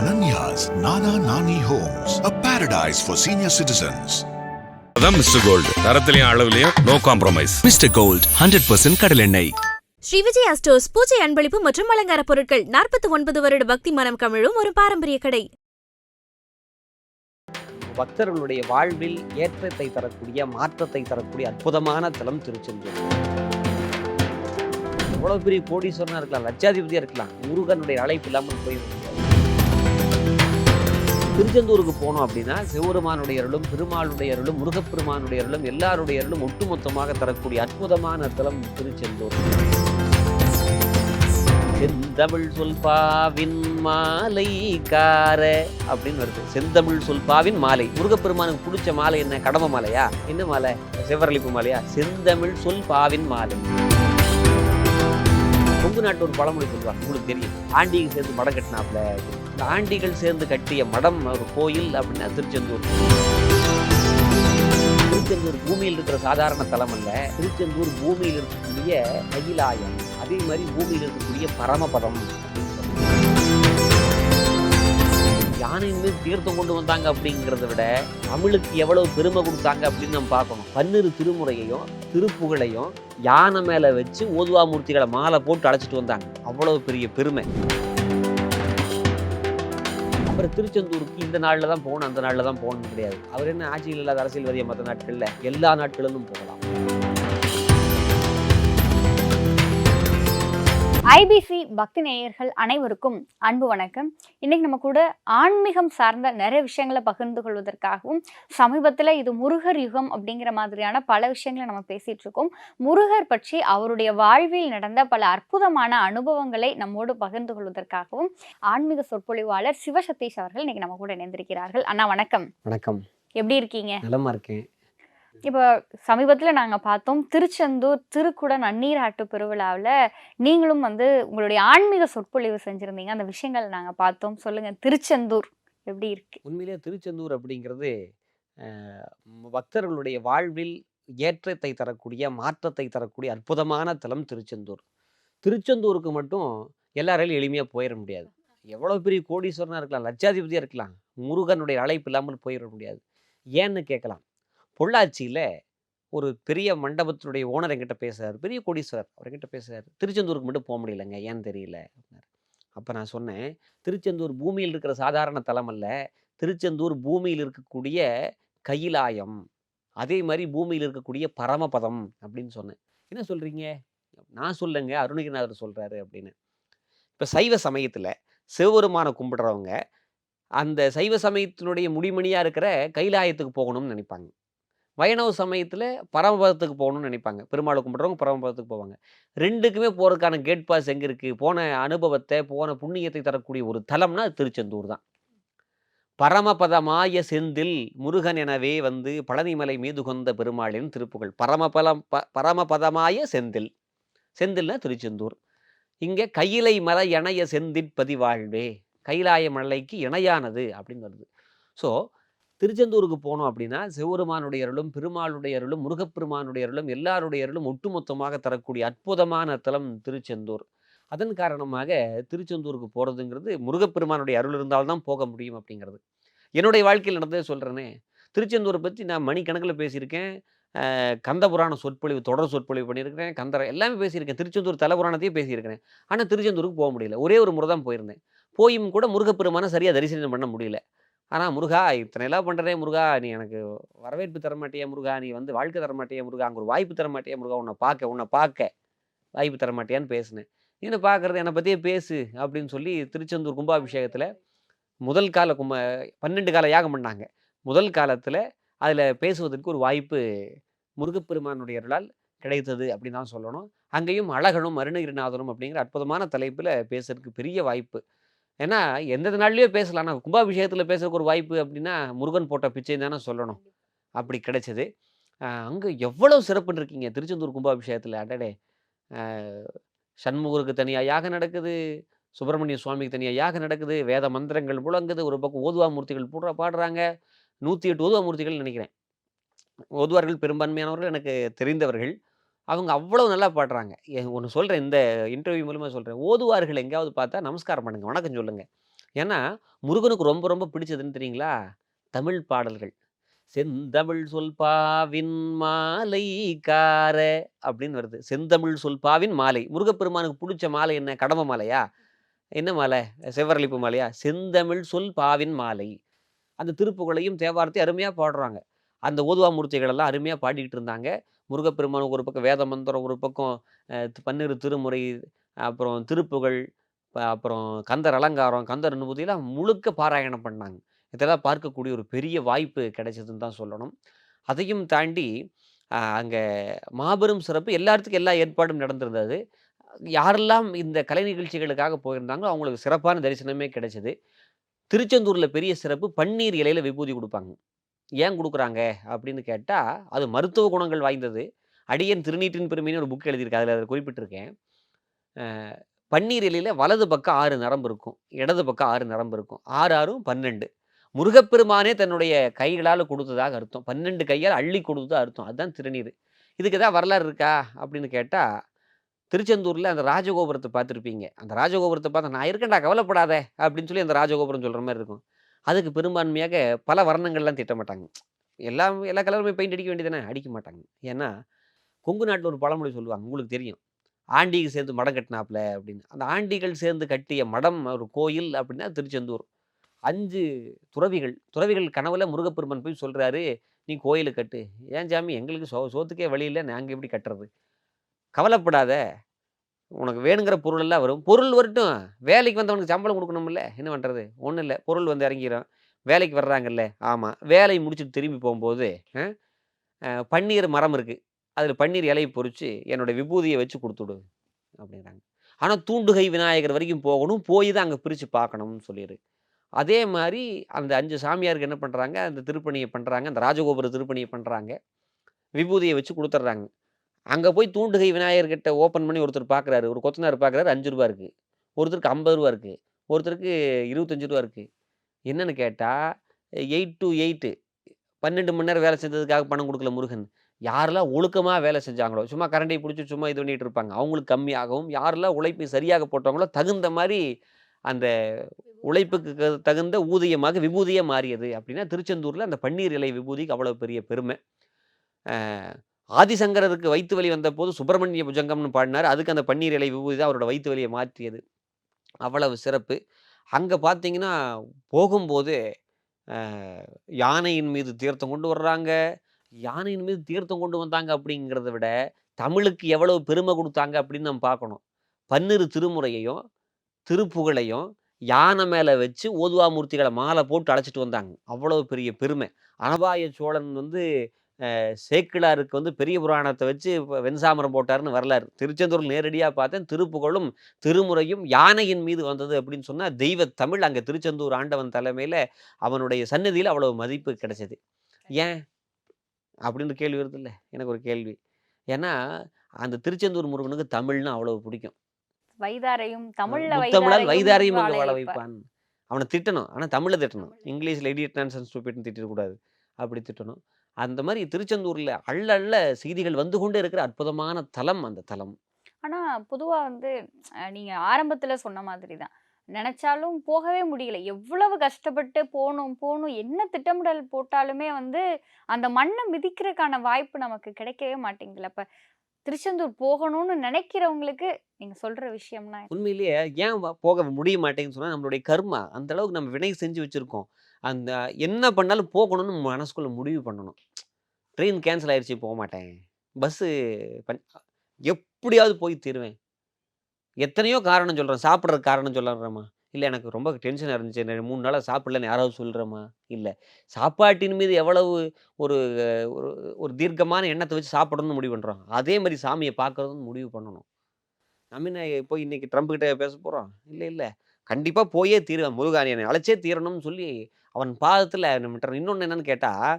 Ananya's Nana Nani Homes, a paradise for senior citizens. அதான் mister gold தரத்திலையும் அளவுலையும் no compromise Mister Gold hundred percent கடலெண்ணெய் Sri Vijaya stores பூஜை அன்பளிப்பு மற்றும் அலங்கார பொருட்கள் நாற்பத்தி ஒன்பது வருட பக்தி மனம் கமிழும் ஒரு பாரம்பரிய கடை. பக்தர்களுடைய வாழ்வில் ஏற்றத்தை தரக்கூடிய மாற்றத்தை தரக்கூடிய அற்புதமான தலம் திருச்செந்தூர். எவ்வளவு பெரிய கோடீஸ்வரனா இருக்கலாம் லட்சாதிபதியா இருக்கலாம். முருகனுடைய அழைப்பு இல்லாமல் போய் திருச்செந்தூருக்கு போனோம் அப்படின்னா சிவபெருமானுடைய அருளும் பெருமாளுடைய அருளும் முருகப்பெருமானுடைய அருளும் எல்லாருடைய அருளும் ஒட்டுமொத்தமாக தரக்கூடிய அற்புதமான தலம் திருச்செந்தூர். செந்தமிழ் சொல்பாவின் மாலை கார அப்படின்னு வருது. செந்தமிழ் சொல்பாவின் மாலை. முருகப்பெருமானுக்கு பிடிச்ச மாலை என்ன? கடம மாலையா? என்ன மாலை? சிவரளிப்பு மாலையா? செந்தமிழ் சொல்பாவின் மாலை. கொங்கு நாட்டு ஒரு பழமொழி சொல்லுவாங்க. உங்களுக்கு தெரியும். ஆண்டிகள் சேர்ந்து மடம் கட்டினாப்ல இந்த ஆண்டிகள் சேர்ந்து கட்டிய மடம் ஒரு கோயில் அப்படின்னா திருச்செந்தூர். திருச்செந்தூர் பூமியில் இருக்கிற சாதாரண தலம் அல்ல. திருச்செந்தூர் பூமியில் இருக்கக்கூடிய கையிலாயம் அதே மாதிரி பூமியில் இருக்கக்கூடிய பரமபதம். யானையின் தீர்த்தம் கொண்டு வந்தாங்க அப்படிங்கிறத விட தமிழுக்கு எவ்வளவு பெருமை கொடுத்தாங்க அப்படின்னு நம்ம பார்க்கணும். பன்னிரு திருமுறையையும் திருப்புகழையும் யானை மேலே வச்சு ஓதுவா மூர்த்திகளை மாலை போட்டு அழைச்சிட்டு வந்தாங்க. அவ்வளவு பெரிய பெருமை. அப்புறம் திருச்செந்தூருக்கு இந்த நாளில் தான் போகணும் அந்த நாளில் தான் போகணும் கிடையாது. அவர் என்ன ஆட்சியில் இல்லாத அரசியல்வாதியை மற்ற நாட்களில்? எல்லா நாட்களிலும் போகலாம். ஐபிசி பக்தி நேயர்கள் அனைவருக்கும் அன்பு வணக்கம். இன்னைக்கு நம்ம கூட ஆன்மீகம் சார்ந்த நிறைய விஷயங்களை பகிர்ந்து கொள்வதற்காகவும் சமீபத்தில் இது முருகர் யுகம் அப்படிங்கிற மாதிரியான பல விஷயங்களை நம்ம பேசிட்டு இருக்கோம். முருகர் பற்றி அவருடைய வாழ்வில் நடந்த பல அற்புதமான அனுபவங்களை நம்மோடு பகிர்ந்து கொள்வதற்காகவும் ஆன்மீக சொற்பொழிவாளர் சிவசதீஷ் அவர்கள் இன்னைக்கு நம்ம கூட இணைந்திருக்கிறார்கள். அண்ணா வணக்கம். வணக்கம். எப்படி இருக்கீங்க? நலமா இருக்கேன். இப்போ சமீபத்தில் நாங்கள் பார்த்தோம் திருச்செந்தூர் திருக்குட நன்னீராட்டு பெருவிழாவில் நீங்களும் வந்து உங்களுடைய ஆன்மீக சொற்பொழிவு செஞ்சுருந்தீங்க. அந்த விஷயங்கள் நாங்கள் பார்த்தோம். சொல்லுங்கள் திருச்செந்தூர் எப்படி இருக்கு? உண்மையிலே திருச்செந்தூர் அப்படிங்கிறது பக்தர்களுடைய வாழ்வில் ஏற்றத்தை தரக்கூடிய மாற்றத்தை தரக்கூடிய அற்புதமான தலம் திருச்செந்தூர். திருச்செந்தூருக்கு மட்டும் எல்லாராலையும் எளிமையாக போயிட முடியாது. எவ்வளோ பெரிய கோடீஸ்வரனாக இருக்கலாம் லட்சாதிபதியாக இருக்கலாம் முருகனுடைய அழைப்பு இல்லாமல் போயிட முடியாது. ஏன்னு கேட்கலாம். பொள்ளாச்சியில் ஒரு பெரிய மண்டபத்தினுடைய ஓனர் என்கிட்ட பேசுகிறார் பெரிய கோடீஸ்வரர். அவர் பேசுகிறார் திருச்செந்தூருக்கு மட்டும் போக முடியலங்க. ஏன்னு தெரியல அப்படின்னாரு. அப்போ நான் சொன்னேன் திருச்செந்தூர் பூமியில் இருக்கிற சாதாரண தலம் அல்ல. திருச்செந்தூர் பூமியில் இருக்கக்கூடிய கையிலாயம் அதே மாதிரி பூமியில் இருக்கக்கூடிய பரமபதம். அப்படின்னு சொன்னேன். என்ன சொல்கிறீங்க நான் சொல்லுங்க. அருணகிரிநாதர் சொல்கிறாரு அப்படின்னு. இப்போ சைவ சமயத்தில் சிவபெருமானை கும்பிடுறவங்க அந்த சைவ சமயத்தினுடைய முடிமணியாக இருக்கிற கைலாயத்துக்கு போகணும்னு நினைப்பாங்க. வைணவ சமயத்தில் பரமபதத்துக்கு போகணும்னு நினைப்பாங்க. பெருமாளை கும்பிட்றவங்க பரமபதத்துக்கு போவாங்க. ரெண்டுக்குமே போகிறதுக்கான கேட் பாஸ் எங்கே இருக்குது போன அனுபவத்தை போன புண்ணியத்தை தரக்கூடிய ஒரு தலம்னா அது திருச்செந்தூர் தான். பரமபதமாய செந்தில் முருகன் எனவே வந்து பழனிமலை மீது கொந்த பெருமாளின் திருப்புகள் பரமபலம் ப பரமபதமாய செந்தில். செந்தில்னா திருச்செந்தூர். இங்கே கையிலை மலை இணைய செந்திற்பதி வாழ்வே கைலாய மலைக்கு இணையானது அப்படின்னு வருது ஸோ திருச்செந்தூருக்கு போனோம் அப்படின்னா சிவபெருமானுடைய அருளும் பெருமாளுடைய அருளும் முருகப்பெருமானுடைய அருளும் எல்லாருடைய அருளும் ஒட்டுமொத்தமாக தரக்கூடிய அற்புதமான தலம் திருச்செந்தூர். அதன் காரணமாக திருச்செந்தூருக்கு போகிறதுங்கிறது முருகப்பெருமானுடைய அருள் இருந்தால்தான் போக முடியும் அப்படிங்கிறது. என்னுடைய வாழ்க்கையில் நடந்ததே சொல்கிறேனே திருச்செந்தூரை பற்றி நான் மணிக்கணக்கில் பேசியிருக்கேன் கந்தபுராண கந்த புராண சொற்பொழிவு தொடர் சொற்பொழிவு பண்ணியிருக்கிறேன் கந்தர எல்லாமே பேசியிருக்கேன் திருச்செந்தூர் தலைபுராணத்தையும் பேசியிருக்கிறேன். ஆனால் திருச்செந்தூருக்கு போக முடியல. ஒரே ஒரு முறை தான் போயிருந்தேன். போயும் கூட முருகப்பெருமானை சரியாக தரிசனம் பண்ண முடியல. ஆனால் முருகா இத்தனை எல்லாம் பண்ணுறதே முருகா நீ எனக்கு வரவேற்பு தரமாட்டியா முருகா நீ வந்து வாழ்க்கை தரமாட்டியா முருகா அங்கே ஒரு வாய்ப்பு தரமாட்டியா முருகா உன்னை பார்க்க உன்னை பார்க்க வாய்ப்பு தரமாட்டியான்னு பேசினேன். நீ என்ன பார்க்குறது என்னை பற்றியே பேசு அப்படின்னு சொல்லி திருச்செந்தூர் கும்பாபிஷேகத்தில் முதல் கால கும்ப பன்னெண்டு கால யாகம் பண்ணாங்க. முதல் காலத்தில் அதில் பேசுவதற்கு ஒரு வாய்ப்பு முருகப்பெருமானுடைய அருளால் கிடைத்தது அப்படின்னு தான் சொல்லணும். அங்கேயும் அழகனும் அருணகிரிநாதனும் அப்படிங்கிற அற்புதமான தலைப்பில் பேசுறதுக்கு பெரிய வாய்ப்பு. ஏன்னா எந்த நாள்லயோ பேசலாம். ஆனால் கும்பாபிஷேகத்தில் பேசுறதுக்கு ஒரு வாய்ப்பு அப்படின்னா முருகன் போட்ட பிச்சை தானே சொல்லணும். அப்படி கிடைச்சது. அங்கே எவ்வளோ சிறப்புன்னு இருக்கீங்க. திருச்செந்தூர் கும்பாபிஷேகத்தில். அடடே! சண்முகருக்கு தனியாக யாகம் நடக்குது. சுப்பிரமணிய சுவாமிக்கு தனியாக யாகம் நடக்குது. வேத மந்திரங்கள் முழங்குது. ஒரு பக்கம் ஓதுவா மூர்த்திகள் போடுற பாடுறாங்க. நூற்றி எட்டு ஓதுவா மூர்த்திகள் நினைக்கிறேன். ஓதுவார்கள் பெரும்பான்மையானவர்கள் எனக்கு தெரிந்தவர்கள். அவங்க அவ்வளோ நல்லா பாடுறாங்க. ஒன்று சொல்கிறேன் இந்த இன்டர்வியூ மூலமாக சொல்கிறேன் ஓதுவார்கள் எங்கேயாவது பார்த்தா நமஸ்காரம் பண்ணுங்க வணக்கம் சொல்லுங்கள் ஏன்னா முருகனுக்கு ரொம்ப ரொம்ப பிடிச்சதுன்னு தெரியுங்களா? தமிழ் பாடல்கள். செந்தமிழ் சொல்பாவின் மாலை கார அப்படின்னு வருது. செந்தமிழ் சொல்பாவின் மாலை முருகப்பெருமானுக்கு பிடிச்ச மாலை என்ன? கடம்ப மாலையா? என்ன மாலை? செவ்வரளிப்பு மாலையா? செந்தமிழ் சொல் பாவின் மாலை அந்த திருப்புகளையும் தேவாரத்தை அருமையாக பாடுறாங்க. அந்த ஓதுவா மூர்த்திகள் எல்லாம் அருமையாக பாடிக்கிட்டு இருந்தாங்க. முருகப்பெருமானுக்கு ஒரு பக்கம் வேத மந்திரம் ஒரு பக்கம் பன்னிரு திருமுறை அப்புறம் திருப்புகழ் அப்புறம் கந்தர் அலங்காரம் கந்தர் அனுபூதியெல்லாம் முழுக்க பாராயணம் பண்ணாங்க. இதெல்லாம் பார்க்கக்கூடிய ஒரு பெரிய வாய்ப்பு கிடைச்சதுன்னு தான் சொல்லணும். அதையும் தாண்டி அங்கே மாபெரும் சிறப்பு எல்லாத்துக்கும் எல்லா ஏற்பாடும் நடந்திருந்தது. யாரெல்லாம் இந்த கலை நிகழ்ச்சிகளுக்காக போயிருந்தாங்களோ அவங்களுக்கு சிறப்பான தரிசனமே கிடைச்சது. திருச்செந்தூரில் பெரிய சிறப்பு பன்னீர் இலையில் விபூதி கொடுப்பாங்க. ஏன் கொடுக்குறாங்க? அப்படின்னு கேட்டால் அது மருத்துவ குணங்கள் வாய்ந்தது. அடியன் திருநீற்றின் பெருமைன்னு ஒரு புக் எழுதியிருக்கேன் அதில் அதை குறிப்பிட்டிருக்கேன். பன்னீர் இலையில் வலது பக்கம் ஆறு நரம்பு இருக்கும். இடது பக்கம் ஆறு நரம்பு இருக்கும். ஆறு ஆறும் பன்னெண்டு. முருகப்பெருமானே தன்னுடைய கைகளால் கொடுத்ததாக அர்த்தம். பன்னெண்டு கையால் அள்ளி கொடுத்ததா அர்த்தம். அதுதான் திருநீர். இதுக்கு ஏதாவது வரலாறு இருக்கா? அப்படின்னு கேட்டால் திருச்செந்தூரில் அந்த ராஜகோபுரத்தை பார்த்துருப்பீங்க. அந்த ராஜகோபுரத்தை பார்த்தா நான் இருக்கேன்டா கவலைப்படாத அப்படின்னு சொல்லி அந்த ராஜகோபுரம் சொல்கிற மாதிரி இருக்கும். அதுக்கு பெரும்பான்மையாக பல வர்ணங்கள்லாம் திட்ட மாட்டாங்க. எல்லாம் எல்லா கலருமே பெயிண்ட் அடிக்க வேண்டியதானே அடிக்க மாட்டாங்க. ஏன்னா கொங்கு நாட்டில் ஒரு பழமொழி சொல்லுவாங்க. உங்களுக்கு தெரியும். ஆண்டிக்கு சேர்ந்து மடம் கட்டினாப்புல அப்படின்னு. அந்த ஆண்டிகள் சேர்ந்து கட்டிய மடம் ஒரு கோயில் அப்படின்னா திருச்செந்தூர். அஞ்சு துறவிகள் துறவிகள் கனவுல முருகப்பெருமான் போய் சொல்கிறாரு நீ கோயிலு கட்டு. ஏன் சாமி? எங்களுக்கு சோ சோத்துக்கே வழி இல்லை. நாங்கள் எப்படி கட்டுறது? கவலைப்படாத. உனக்கு வேணுங்கிற பொருள் எல்லாம் வரும். பொருள் வரட்டும். வேலைக்கு வந்தவனுக்கு சம்பளம் கொடுக்கணும்ல என்ன பண்ணுறது ஒன்றும் இல்லை. பொருள் வந்து இறங்கிடும் வேலைக்கு வர்றாங்கல்ல? ஆமாம் வேலையை முடிச்சுட்டு திரும்பி போகும்போது பன்னீர் மரம் இருக்குது அதில் பன்னீர் இலையை பொறிச்சு என்னோட விபூதியை வச்சு கொடுத்துடு அப்படிங்கிறாங்க ஆனால் தூண்டுகை விநாயகர் வரைக்கும் போகணும். போய் தான் அங்கே பிரித்து பார்க்கணும்னு சொல்லிடு அதே மாதிரி அந்த அஞ்சு சாமியாருக்கு என்ன பண்ணுறாங்க அந்த திருப்பணியை பண்ணுறாங்க அந்த ராஜகோபுர திருப்பணியை பண்ணுறாங்க விபூதியை வச்சு கொடுத்துட்றாங்க. அங்கே போய் தூண்டுகை விநாயகர்கிட்ட ஓப்பன் பண்ணி ஒருத்தர் பார்க்குறாரு ஒரு கொத்தனார் பார்க்குறாரு அஞ்சு ரூபா இருக்குது ஒருத்தருக்கு ஐம்பது ரூபா இருக்குது ஒருத்தருக்கு இருபத்தஞ்சு ரூபா இருக்குது என்னென்னு கேட்டால் எயிட் டு எயிட்டு பன்னெண்டு மணி நேரம் வேலை செஞ்சதுக்காக பணம் கொடுக்கல முருகன். யாரெல்லாம் ஒழுக்கமாக வேலை செஞ்சாங்களோ சும்மா கரண்டை பிடிச்சி சும்மா இது பண்ணிட்டு இருப்பாங்க. அவங்களுக்கு கம்மியாகவும் யாரெல்லாம் உழைப்பை சரியாக போட்டவங்களோ தகுந்த மாதிரி அந்த உழைப்புக்கு க- தகுந்த ஊதியமாக விபூதியே மாறியது. அப்படின்னா திருச்செந்தூரில் அந்த பன்னீர் இலை விபூதிக்கு அவ்வளோ பெரிய பெருமை. ஆதிசங்கரருக்கு வயிற்று வலி வந்த போது சுப்பிரமணிய புஜங்கம்னு பாடினார். அதுக்கு அந்த பன்னீர் இலை விபூதி தான் அவரோட வயிற்று வலியை மாற்றியது. அவ்வளவு சிறப்பு. அங்கே பார்த்தீங்கன்னா போகும்போது யானையின் மீது தீர்த்தம் கொண்டு வர்றாங்க. யானையின் மீது தீர்த்தம் கொண்டு வந்தாங்க அப்படிங்கிறத விட தமிழுக்கு எவ்வளவு பெருமை கொடுத்தாங்க அப்படின்னு நம்ம பார்க்கணும். பன்னிரு திருமுறையையும் திருப்புகழையும் யானை மேலே வச்சு ஓதுவா மூர்த்திகளை மாலை போட்டு அழைச்சிட்டு வந்தாங்க. அவ்வளோ பெரிய பெருமை. அனபாய சோழன் வந்து சேக்கிழாருக்கு வந்து பெரிய புராணத்தை வச்சு வெண்சாமரம் போட்டாருன்னு வரலாறு. திருச்செந்தூரில் நேரடியாக பார்த்தேன். திருப்புகழும் திருமுறையும் யானையின் மீது வந்தது அப்படின்னு சொன்னால் தெய்வ தமிழ் அங்கே திருச்செந்தூர் ஆண்டவன் தலைமையில் அவனுடைய சன்னதியில் அவ்வளவு மதிப்பு கிடைச்சது. ஏன்? அப்படின்னு கேள்வி வருது இல்லை. எனக்கு ஒரு கேள்வி. ஏன்னா அந்த திருச்செந்தூர் முருகனுக்கு தமிழ்னா அவ்வளவு பிடிக்கும். வைதாரையும் தமிழ்ல வைதாரையும் அங்கே வாழ. வைப்பான். அவனை திட்டணும். ஆனால் தமிழில் திட்டணும். இங்கிலீஷில் இடியட் நான்சன் ஸ்டூபிட்னு திட்டிடக்கூடாது அப்படி திட்டணும். அந்த மாதிரி திருச்செந்தூரில் அள்ள அள்ள செய்திகள் வந்து கொண்டே இருக்கிற அற்புதமான தலம் அந்த தலம். ஆனா பொதுவா வந்து அஹ், நீங்க ஆரம்பத்துல சொன்ன மாதிரி தான். நினைச்சாலும் போகவே முடியல. எவ்வளவு கஷ்டப்பட்டு போகணும் போகணும் என்ன திட்டமிடல் போட்டாலுமே வந்து அந்த மண்ணை மிதிக்கிறதுக்கான வாய்ப்பு நமக்கு கிடைக்கவே மாட்டேங்குதுல அப்ப திருச்செந்தூர் போகணும்னு நினைக்கிறவங்களுக்கு நீங்க சொல்ற விஷயம்னா உண்மையிலேயே ஏன் போக முடிய மாட்டேங்குன்னு சொன்னால் நம்மளுடைய கர்மா. அந்த அளவுக்கு நம்ம வினை செஞ்சு வச்சுருக்கோம். அந்த என்ன பண்ணாலும் போகணும்னு மனசுக்குள்ளே மனசுக்குள்ள முடிவு பண்ணணும். ட்ரெயின் கேன்சல் ஆயிடுச்சு போக மாட்டேன். பஸ்ஸு பண் எப்படியாவது போய் தீருவேன். எத்தனையோ காரணம் சொல்கிறேன் சாப்பிட்ற காரணம் சொல்லுறேம்மா. இல்லை எனக்கு ரொம்ப டென்ஷனாக இருந்துச்சு. ரெண்டு மூணு நாளாக சாப்பிடலன்னு யாராவது சொல்கிறேம்மா இல்லை சாப்பாட்டின் மீது எவ்வளவு ஒரு ஒரு ஒரு தீர்க்கமான எண்ணத்தை வச்சு சாப்பிடணும்னு முடிவு பண்ணுறோம் அதே மாதிரி சாமியை பார்க்கறதுன்னு முடிவு பண்ணணும். நம்ம என்ன போய் இன்னைக்கு ட்ரம்ப் கிட்டே பேச போகிறோம் இல்லை இல்லை. கண்டிப்பாக போயே தீருவேன். முருகானி என்னை அழைச்சே தீரணும்னு சொல்லி அவன் பாதத்தில் நம்ம இன்னொன்று என்னன்னு கேட்டால்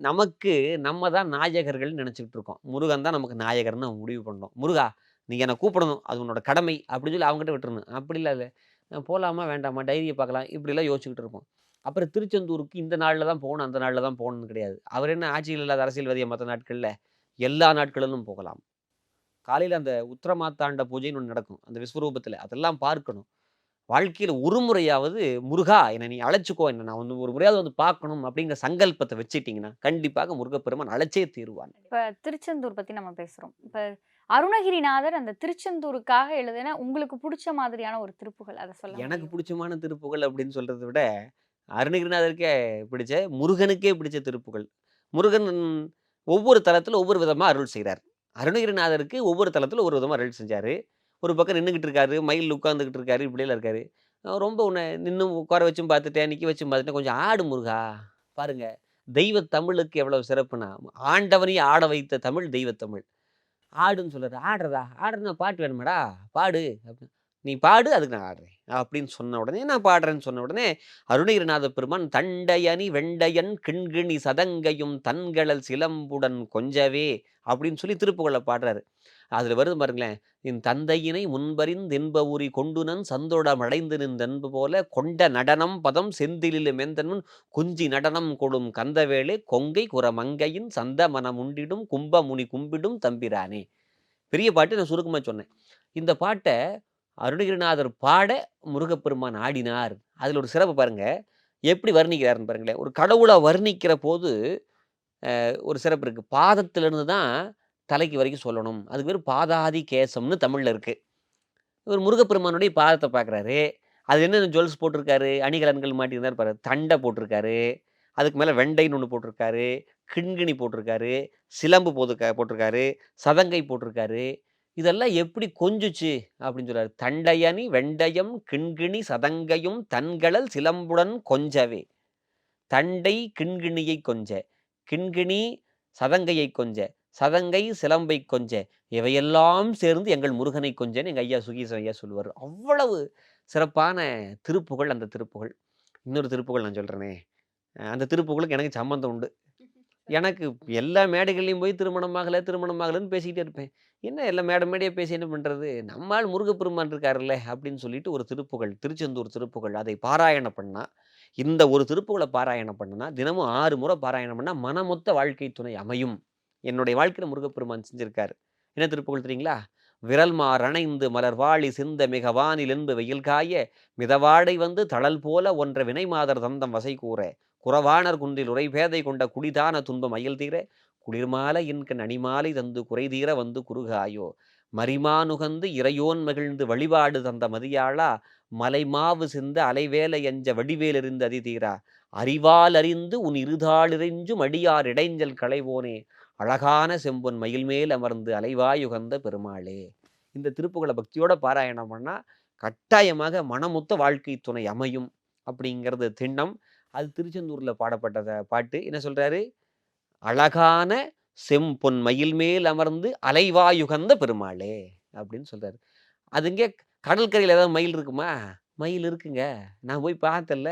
நமக்கு நம்ம தான் நாயகர்கள்னு நினச்சிக்கிட்டு இருக்கோம். முருகன் தான் நமக்கு நாயகர்னு முடிவு பண்ணோம் முருகா நீ என்னை கூப்பிடணும். அது உன்னோட கடமை அப்படின்னு சொல்லி அவங்ககிட்ட விட்டுருணும் அப்படி இல்லை இல்லை. போகலாமா வேண்டாமா? டைரியை பார்க்கலாம். இப்படிலாம் யோசிச்சுக்கிட்டு இருப்போம். அப்புறம் திருச்செந்தூருக்கு இந்த நாளில் தான் போகணும் அந்த நாளில் தான் போகணும்னு கிடையாது. அவர் என்ன ஆட்சியில் இல்லாத அரசியல்வாதியை மற்ற நாட்களில்? எல்லா நாட்களிலும் போகலாம். காலையில் அந்த உத்திரமாத்தாண்ட பூஜைன்னு ஒன்று நடக்கும். அந்த விஸ்வரூபத்தில். அதெல்லாம் பார்க்கணும். வாழ்க்கையில் ஒரு முறையாவது முருகா என்னை நீ அழைச்சிக்கோ என்ன நான் வந்து ஒரு முறையாவது வந்து பார்க்கணும் அப்படிங்கிற சங்கல்பத்தை வச்சுட்டீங்கன்னா கண்டிப்பாக முருகப்பெருமான் அழைச்சே தீருவான் இப்ப திருச்செந்தூர் பத்தி நம்ம பேசுறோம். இப்ப அருணகிரிநாதர் அந்த திருச்செந்தூருக்காக எழுதின உங்களுக்கு பிடிச்ச மாதிரியான ஒரு திருப்புகள் அதை சொல்ல எனக்கு? பிடிச்சமான திருப்புகள் அப்படின்னு சொல்றதை விட அருணகிரிநாதருக்கே பிடிச்ச முருகனுக்கே பிடிச்ச திருப்புகள். முருகன் ஒவ்வொரு தலத்தில் ஒவ்வொரு விதமாக அருள் செய்கிறார் அருணகிரிநாதருக்கு ஒவ்வொரு தலத்தில் ஒரு விதமாக அருள் செஞ்சார். ஒரு பக்கம் நின்றுக்கிட்டு இருக்காரு மயில் உட்காந்துக்கிட்டு இருக்காரு. இப்படியெல்லாம் இருக்காரு ரொம்ப உன்னை நின்று உட்கார வச்சும் பார்த்துட்டேன் நிற்க வச்சும் பார்த்துட்டேன் கொஞ்சம் ஆடு முருகா பாருங்க. தெய்வ தமிழுக்கு எவ்வளவு சிறப்புனா ஆண்டவனையும் ஆட வைத்த தமிழ் தெய்வ தமிழ். ஆடுன்னு சொல்றாரு. ஆடுறதா ஆடுறதுனா பாட்டு வேணுமாடா? பாடு. அப்படின்னு நீ பாடு அதுக்கு நான் ஆடுறேன். அப்படின்னு சொன்ன உடனே நான் பாடுறேன்னு சொன்ன உடனே அருணகிரிநாத பெருமான் தண்டையணி வெண்டையன் கிண்கிணி சதங்கையும் தன்களல் சிலம்புடன் கொஞ்சவே அப்படின்னு சொல்லி திருப்புகளை பாடுறாரு. அதில் வருது பாருங்களேன் என் தந்தையினை முன்பறிந்தென்ப ஊரி கொண்டுனன் சந்தோடம் அடைந்து நின்றன்பு போல கொண்ட நடனம் பதம் செந்திலில் மெந்தனும் குஞ்சி நடனம் கொடும் கந்தவேளே கொங்கை குரமங்கையின் சந்த மனம் உண்டிடும் கும்பமுனி கும்பிடும் தம்பிரானே. பெரிய பாட்டு நான் சுருக்கமாக சொன்னேன். இந்த பாட்டை அருணகிரிநாதர் பாட முருகப்பெருமான் ஆடினார். அதில் ஒரு சிறப்பு பாருங்க. எப்படி வர்ணிக்கிறாருன்னு பாருங்களேன். ஒரு கடவுளை வர்ணிக்கிற போது ஒரு சிறப்பு இருக்குது பாதத்திலிருந்து தான் தலைக்கு வரைக்கும் சொல்லணும். அதுக்கு பேர் பாதாதி கேசம்னு தமிழில் இருக்குது இவர் முருகப்பெருமானுடைய பாதத்தை பார்க்குறாரு அது என்னென்ன ஜுவல்ஸ் போட்டிருக்காரு? அணிகலன்கள் மாட்டியிருந்தார் பாரு. தண்டை போட்டிருக்காரு. அதுக்கு மேலே வெண்டைன்னு ஒன்று போட்டிருக்காரு. கிண்கிணி போட்டிருக்காரு. சிலம்பு போதுக்க போட்டிருக்காரு. சதங்கை போட்டிருக்காரு. இதெல்லாம் எப்படி கொஞ்சுச்சு அப்படின்னு சொல்றாரு. தண்டையணி வெண்டயம் கிண்கிணி சதங்கையும் தன்களல் சிலம்புடன் கொஞ்சவே. தண்டை கிண்கிணியை கொஞ்ச. கிண்கிணி சதங்கையை கொஞ்ச. சதங்கை சிலம்பை கொஞ்ச இவையெல்லாம் சேர்ந்து எங்கள் முருகனை கொஞ்சன்னு எங்கள் ஐயா சுகீசன் ஐயா சொல்லுவார். அவ்வளவு சிறப்பான திருப்புகழ் அந்த திருப்புகழ். இன்னொரு திருப்புகழ் நான் சொல்கிறேனே அந்த திருப்புகளுக்கு எனக்கு சம்மந்தம் உண்டு. எனக்கு எல்லா மேடைகள்லையும் போய் திருமணமாகலை திருமணமாகலைன்னு பேசிக்கிட்டே இருப்பேன். என்ன எல்லா மேடை மேடையே பேசி என்ன பண்ணுறது நம்மால் முருகப்பெருமான் இருக்காருல்ல அப்படின்னு சொல்லிட்டு ஒரு திருப்புகழ் திருச்செந்தூர் திருப்புகழ் அதை பாராயணம் பண்ணால் இந்த ஒரு திருப்புகளை பாராயணம் பண்ணுனா தினமும் ஆறு முறை பாராயணம் பண்ணால் மனமொத்த வாழ்க்கை துணை அமையும். என்னுடைய வாழ்க்கையில் முருகப்பெருமான் செஞ்சிருக்காரு. என்ன திருப்புகள் தெரியுங்களா? விரல் மாறணைந்து மலர் வாழி சிந்த மிக வானிலென்பு வெயில் காய மிதவாடை வந்து தளல் போல ஒன்ற வினை மாதர் தந்தம் வசை கூற குறவாணர் குன்றில் உரைபேதை கொண்ட குடிதான துன்பம் அயல் தீர குளிர்மாலை இன்கண் அணிமாலை தந்து குறைதீர வந்து குறுகாயோ மரிமானுகந்து இறையோன் மகிழ்ந்து வழிபாடு தந்த மதியாளா மலைமாவு சிந்த அலைவேலை எஞ்ச வடிவேலெறிந்து அதிதீரா அறிவால் அறிந்து உன் இருதாளிறைஞ்சும் அடியார் இடைஞ்சல் களைவோனே அழகான செம்பொன் மயில் மேல் அமர்ந்து அலைவாயுகந்த பெருமாளே. இந்த திருப்புகளை பக்தியோட பாராயணம் பண்ணால் கட்டாயமாக மனமொத்த வாழ்க்கை துணை அமையும் அப்படிங்கிறது திண்ணம். அது திருச்செந்தூரில் பாடப்பட்டத பாட்டு. என்ன சொல்கிறாரு அழகான செம்பொன் மயில் மேல் அமர்ந்து அலைவாயுகந்த பெருமாளே அப்படின்னு சொல்கிறாரு அதுங்க கடற்கரையில் ஏதாவது மயில் இருக்குமா? மயில் இருக்குங்க. நான் போய் பார்த்தல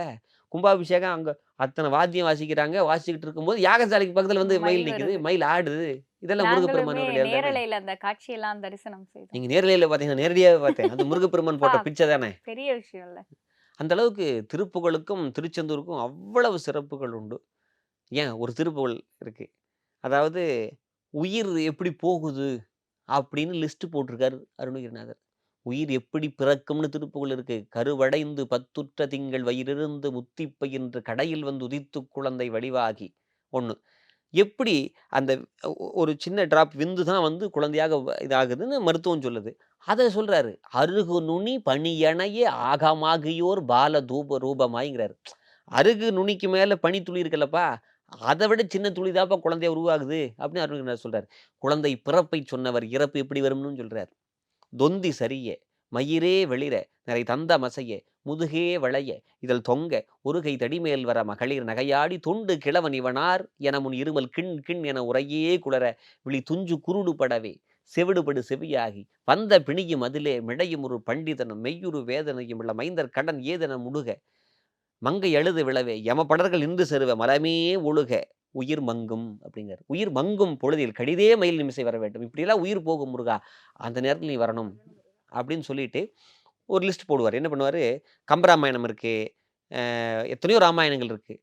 கும்பாபிஷேகம் அங்கே அத்தனை வாத்தியம் வாசிக்கிறாங்க. வாசிக்கிட்டு இருக்கும்போது யாகசாலைக்கு பக்கத்துல வந்து மயில் நிக்குது. மயில் ஆடுது. இதெல்லாம். நேரலையில அந்த காட்சியெல்லாம் தரிசனம் செய்தோம். நீங்க நேரலையில பாத்தீங்கன்னா நேரடியாவே பார்த்தேன். அது முருகப்பெருமான் போட்ட. பிச்சை தானே? பெரிய விஷயம் இல்ல அந்த அளவுக்கு திருப்புகளுக்கும் திருச்செந்தூருக்கும் அவ்வளவு சிறப்புகள் உண்டு. ஏன்? ஒரு திருப்புகள் இருக்கு. அதாவது உயிர் எப்படி போகுது? அப்படின்னு லிஸ்ட் போட்டிருக்காரு அருணகிரிநாதர். உயிர் எப்படி பிறக்கும்னு திருப்புகள் இருக்கு. கருவடைந்து பத்துற்ற திங்கள் வயிறிருந்து முத்தி பயின்று கடையில் வந்து உதித்து குழந்தை வடிவாகி. ஒன்று எப்படி அந்த ஒ- ஒரு சின்ன டிராப் விந்து தான் வந்து குழந்தையாக இதாகுதுன்னு மருத்துவம் சொல்லுது. அதை சொல்கிறாரு அருகு நுனி பணியணையே ஆகமாகியோர் பால தூப ரூபமாய்ங்கிறாரு. அருகு நுனிக்கு மேலே பனி துளி இருக்குல்லப்பா அதை விட சின்ன துளி தாப்பா குழந்தைய உருவாகுது. அப்படின்னு அருணகிரிநாதர் சொல்கிறார் குழந்தை பிறப்பை சொன்னவர் இறப்பு எப்படி வரும்னு சொல்கிறார் தொந்தி சரிய மயிரே வெளிர நிறை தந்த மசைய முதுகே வளைய இதில் தொங்க ஒரு கை தடிமேல் வர மகளிர் நகையாடி துண்டு கிழவன் இவனார் என முன் இருமல் கிண் கிண் என உரையே குளர விழி துஞ்சு குருடு படவே செவிடுபடு செவியாகி வந்த பிணியும் அதிலே மிடையும் ஒரு பண்டிதனும் மெய்யுரு வேதனையும் உள்ள மைந்தர் கடன் ஏதென முடுக மங்கை எழுது விழவே யமபடர்கள் நின்று செருவ மலமே ஒழுக. உயிர் மங்கும் அப்படிங்கிறார். உயிர் மங்கும் பொழுதில் கடிதே மயில் நிமிசை வர வேண்டும். இப்படியெல்லாம் உயிர் போகும் முருகா அந்த நேரத்தில் நீ வரணும் அப்படின்னு சொல்லிட்டு ஒரு லிஸ்ட் போடுவார். என்ன பண்ணுவார்? கம்பராமாயணம் இருக்குது எத்தனையோ ராமாயணங்கள் இருக்குது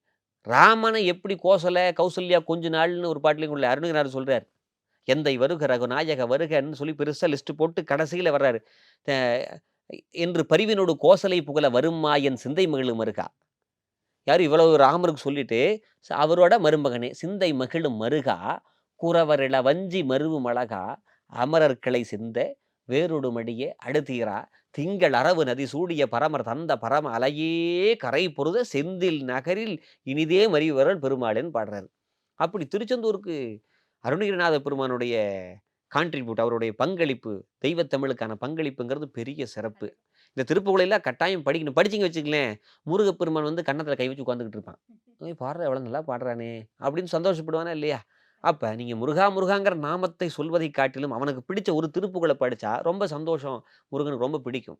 ராமனை எப்படி கோசலை கௌசல்யா கொஞ்ச நாள்னு ஒரு பாட்டிலையும் உள்ள அருணகிரிநாதர் சொல்கிறார் எந்தை வருக ரகுநாயக வருகன்னு சொல்லி பெருசாக லிஸ்ட் போட்டு கடைசியில் வர்றாரு. என்று பரிவினோடு கோசலை புகழ வருமா என் சிந்தை மகிழும் இருக்கா யார் இவ்வளவு ராமருக்கு சொல்லிட்டு அவரோட மருமகனே சிந்தை மகிழும் மருகா குறவரிள வஞ்சி மருவு மழகா அமரர்களை சிந்த வேறொடு மடியே அடுத்தீரா திங்கள் அரவு நதி சூடிய பரமர் தந்த பரம அலையே கரை பொருத செந்தில் நகரில் இனிதே மறிவரல் பெருமாளேன்னு பாடுறாரு. அப்படி திருச்செந்தூருக்கு அருணகிரிநாத பெருமானுடைய கான்ட்ரிபியூட் அவருடைய பங்களிப்பு தெய்வத்தமிழுக்கான பங்களிப்புங்கிறது பெரிய சிறப்பு. இந்த திருப்புகளையெல்லாம் கட்டாயம் படிக்கணும். படிச்சிங்க வச்சுக்கலேன் முருகப்பெருமான் வந்து கன்னத்தில் கை வச்சு உட்காந்துக்கிட்டு இருப்பான். பாடுற எவ்வளோ நல்லா பாடுறானே அப்படின்னு சந்தோஷப்படுவானா இல்லையா? அப்போ நீங்கள் முருகா முருகாங்கிற நாமத்தை சொல்வதை காட்டிலும் அவனுக்கு பிடிச்ச ஒரு திருப்புகளை படித்தா ரொம்ப சந்தோஷம். முருகனுக்கு ரொம்ப பிடிக்கும்.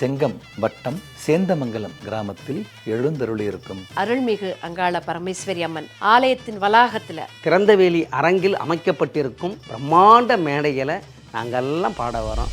செங்கம் வட்டம் சேந்தமங்கலம் கிராமத்தில் எழுந்தருளியிருக்கும். அருள்மிகு அங்காள பரமேஸ்வரி அம்மன் ஆலயத்தின் வளாகத்துல திறந்தவேலி அரங்கில் அமைக்கப்பட்டிருக்கும் பிரம்மாண்ட மேடைகளை நாங்கள்லாம் பாட வரோம்.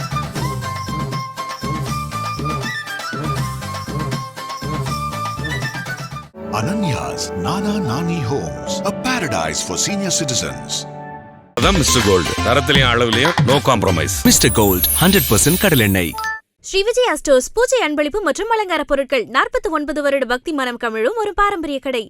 Ananya's Nana Nani Homes, a paradise for senior citizens. அதான் மிஸ்டர் கோல்டு தரத்திலையும் அளவுலையும் no compromise Mister Gold hundred percent கடலெண்ணெய் ஸ்ரீ விஜயா ஸ்டோர்ஸ் பூஜை அன்பளிப்பு மற்றும் அலங்கார பொருட்கள் நாற்பத்தி ஒன்பது வருட பக்தி மனம் கமிழும் ஒரு பாரம்பரிய கடை.